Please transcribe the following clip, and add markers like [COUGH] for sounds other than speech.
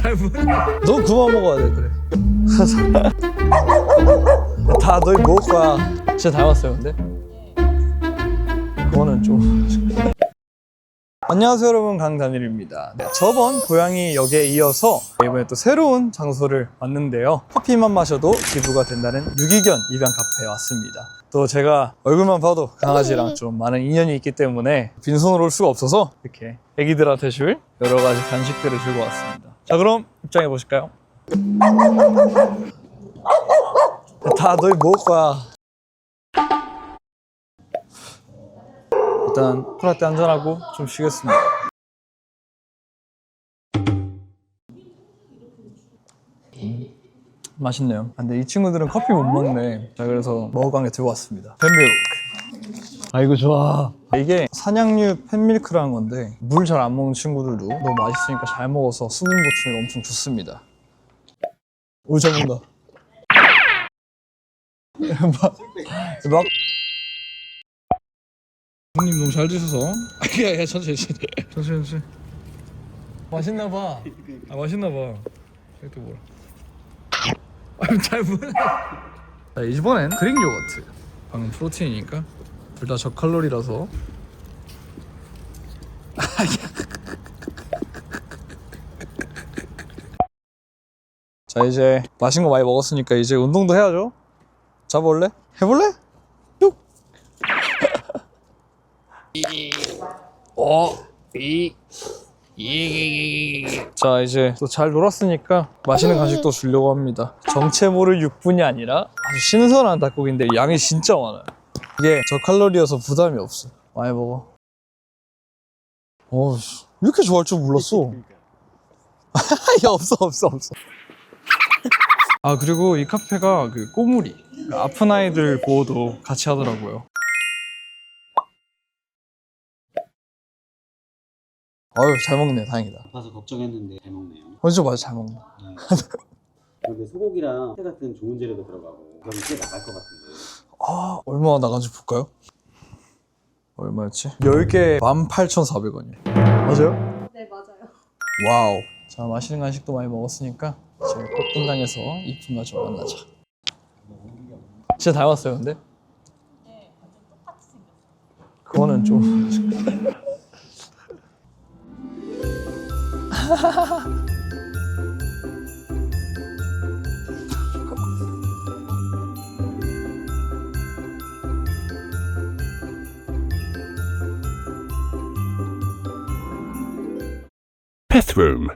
잘 모르. 너 그만 먹어야 돼 그래. [LAUGHS] 다 너희 먹을 거야. 진짜 닮았어요 근데. 그거는 좀. 안녕하세요 여러분 강단일입니다 네, 저번 고양이 역에 이어서 이번에 또 새로운 장소를 왔는데요 커피만 마셔도 기부가 된다는 유기견 입양 카페에 왔습니다 또 제가 얼굴만 봐도 강아지랑 좀 많은 인연이 있기 때문에 빈손으로 올 수가 없어서 이렇게 애기들한테 줄 여러 가지 간식들을 들고 왔습니다 자 그럼 입장해 보실까요? 다 너희 먹을 거야 일단 콜라떼 한잔하고 좀 쉬겠습니다. 음, 맛있네요. 아, 근데 이 친구들은 커피 못 먹네. 자, 그래서 먹어간 게 들고 왔습니다. 팬밀크. 아이고, 좋아. 이게 사냥류 팬밀크라는 건데, 물 잘 안 먹는 친구들도 너무 맛있으니까 잘 먹어서 수분 보충에 엄청 좋습니다. 오, 잘 먹는다. 막, [LAUGHS] 막 형님 너무 잘 드셔서 야야 천천히 천천히 천천히 천천히 맛있나 봐. 아 맛있나 봐. 이게 또 뭐라? 아잘 모르. 자 이번엔 그릭 요거트. 방금 프로틴이니까 둘 다 저칼로리라서. 자 이제 맛있는 거 많이 먹었으니까 이제 운동도 해야죠. 잡아볼래? 해볼래? 쭉. 어, 이, 이. 자, 이제 또 잘 놀았으니까 맛있는 간식도 주려고 합니다. 정체 모를 6분이 아니라 아주 신선한 닭고기인데 양이 진짜 많아요. 이게 저칼로리여서 부담이 없어. 많이 먹어. 어, 씨, 이렇게 좋아할 줄 몰랐어. [LAUGHS] 야, 없어, 없어, 없어. 아, 그리고 이 카페가 그 꼬물이, 그 아픈 아이들 보호도 같이 하더라고요. 아유, 잘 먹네, 다행이다. 아파서 걱정했는데 잘 먹네요. 어, 진짜 맞아, 잘 먹네. 근데 소고기랑 회 같은 좋은 재료도 들어가고 그럼 꽤 나갈 것 같은데. 아, 얼마나 나간지 볼까요? 얼마였지? 10개 18,400원이에요. 맞아요? 네 맞아요. 와우. 자, 맛있는 간식도 많이 먹었으니까 지금 꽃분당에서 이쁜가 좀 만나자. 진짜 닮았어요, 근데? 네 완전 똑같이 생겼어요. 그거는 좀. [LAUGHS] [LAUGHS] bathroom.